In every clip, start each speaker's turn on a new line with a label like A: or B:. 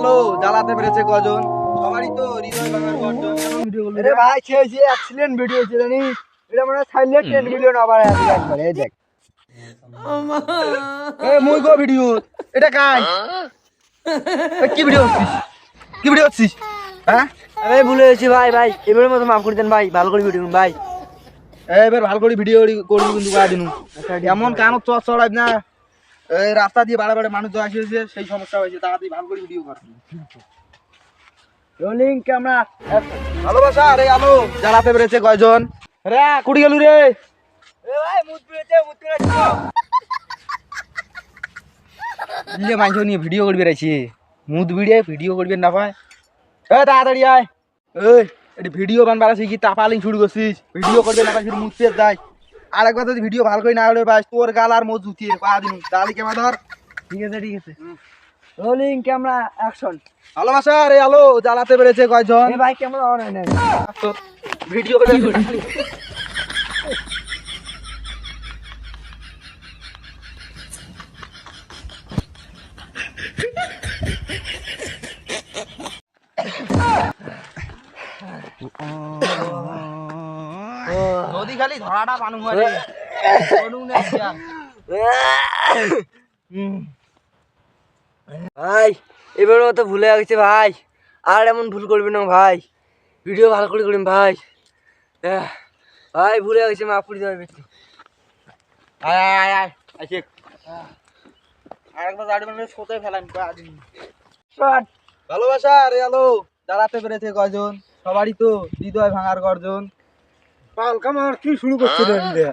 A: আলো জ্বালাতে পেরেছে কজন? সবারই তো হৃদয় ভাঙার গর্জন। ভিডিও
B: আরে ভাই সে যে অ্যাক্সিডেন্ট ভিডিও হচ্ছে জানিস? এটা মনে হয় সাইলেন্ট টেন মিলিয়ন আবার একবারে এই দেখ।
A: এ মুই গো ভিডিও এটা কাই কি ভিডিও হচ্ছিস? কি ভিডিও হচ্ছিস? হ্যাঁ?
B: আরে ভুলে গেছি ভাই ভাই। এবারের মতো মাফ করে দেন ভাই। ভালো করে ভিডিও ভাই।
A: এবার ভালো করে ভিডিও করবি কিন্তু দিনু। এমন কানো চট চড়াই না। রাস্তা দিয়ে বাড়া বাড়া মানুষ আসে হয়েছে সেই সমস্যা হয়েছে। তাড়াতাড়ি ভালো করে ভিডিও কর।
B: রোলিং ক্যামেরা
A: ভালোবাসা রে আলো জ্বালাতে পেরেছে কয়জন? রে কুড়ি গেলু রে। নিয়ে ভিডিও করবি রাইছি মুদ ভিডিও ভিডিও করবি না ভাই। এ তাড়াতাড়ি আয়। এই ভিডিও বানবার আছে কি? তাপালিং শুরু করছিস। ভিডিও করবে না শুধু মুদ পেয়ে যায়। আর একবার যদি ভিডিও ভালো করে না করে পাস তোর গাল আর মজুত দিয়ে পা দিন দালি কেমন ধর
B: ঠিক আছে ঠিক আছে। রোলিং ক্যামেরা অ্যাকশন
A: ভালোবাসা রে আলো জ্বালাতে পেরেছে কয়জন?
B: এ ভাই ক্যামেরা অন হয় না
A: ভিডিও করে নদী খালি ধরাটা পানু হয়
B: ভাই এবার মতো ভুলে গেছে ভাই। আর এমন ভুল করবি না ভাই। ভিডিও ভালো করে করিম ভাই। ভাই ভুলে গেছে মাফ করে দেবে একটু।
A: আয় আয় আয় আয় আরেকবার গাড়ি মানে সোতে ফেলাম
B: শট।
A: ভালোবাসা রে আলো। দাঁড়াতে পেরেছে কয়জন? সবারই তো হৃদয় ভাঙার গর্জন। পালকা মার কি শুরু করছে রে রে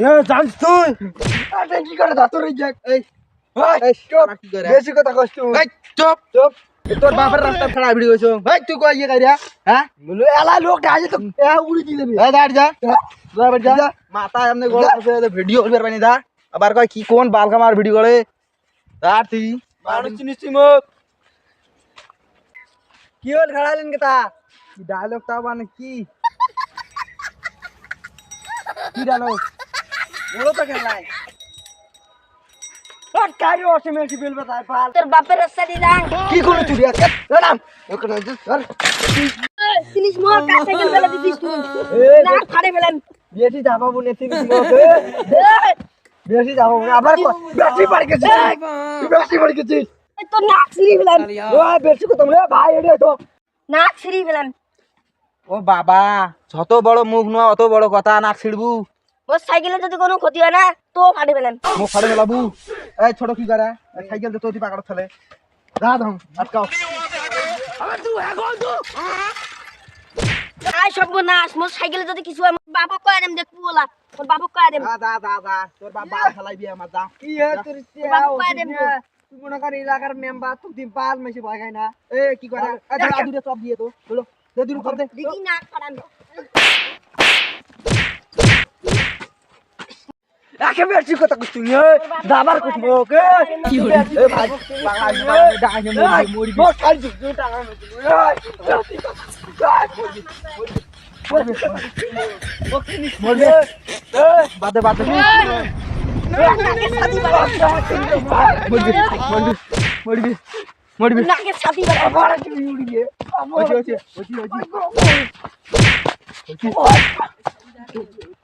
A: এ জানিস তুই?
B: আরে কি করে দাঁতর এই যাক
A: এই এই চুপ। কি করে?
B: বেশি কথা কষ্ট
A: এই চুপ। চুপ। এ তোর বাপের রাস্তা ফেরা ভিডিও হইছো ভাই তুই কই ইয়ে কইরা? হ্যাঁ?
B: বলো এলা লোক আজ তো এ উড়ি দিয়ে দেবে।
A: এই দাঁড় যা। যা বেটা যা। মাথা এমনি গোল আছে ভিডিও করবে পানি দা আবার কয় কি কোন বালকা মার ভিডিও করে? দাঁড় তুই।
B: মানুষ চিনিস তুই মুখ কি হল খাড়ালেন কে তা
A: ডায়লগ তা মানে কি কি ডায়লগ
B: বলো তো আর কারি অসে মেসি বেলবে তাই পাল?
C: তোর বাপের রাস্তা দিলাম
A: কি করে চুরি আছে?
C: কাছে গেল দিছিস তুই। না ফাড়ে ফেলেন।
B: বেশি যাবাবো নেতি বেশি যাবাবো না। আবার বেশি পাড়ি গেছিস। বেশি পাড়ি গেছিস।
C: তোর নাক ছিঁড়ি ফেলেন।
B: ও বেশি কথা ভাই তো
C: নাক ছিঁড়ি ফেলেন।
A: ও বাবা যত বড় মুখ নয় অত বড় কথা না ছিড়বু।
C: মোর সাইকেলে যদি কোনো ক্ষতি হয় না তো ফাড়ে ফেলেন।
A: মুখ ফাড়ে গেলাবু এই ছোট কি করে? সাইকেল তো তোতি পাকড় ফেলে দা ধম আটকাও।
C: আয় সব নাশ মোর সাইকেলে যদি কিছু হয় মোর বাবা কয় দেম দেখব বলা মোর বাবা কয় দেম।
A: দা দা দা দা তোর বাপ বাল ফেলাইবি আমার দা
B: কি হে তোর
C: বাবা কয় তো?
B: তুই মনে কর এলাকার মেম্বার তুই দিন পাল মেশি ভয় খাই না।
A: এ কি করে? আদুরে সব দিয়ে তো বলো দে দূর কর দে
C: দেখি নাক ফাড়ান
B: একে বেশি কথা কইছ তুই দাবার কইছ ওকে কি হলো
A: এ ভাই বাংলা ডাইনে মরি মরি
B: মোর কাল জু টাকা
A: মরবে বাদে বাদে
C: নাকের সাথী
A: মরবি। মরবি
C: নাকের সাথী বাড়া
B: কি উড়ি গে
A: ওছি ওছি ওছি ওছি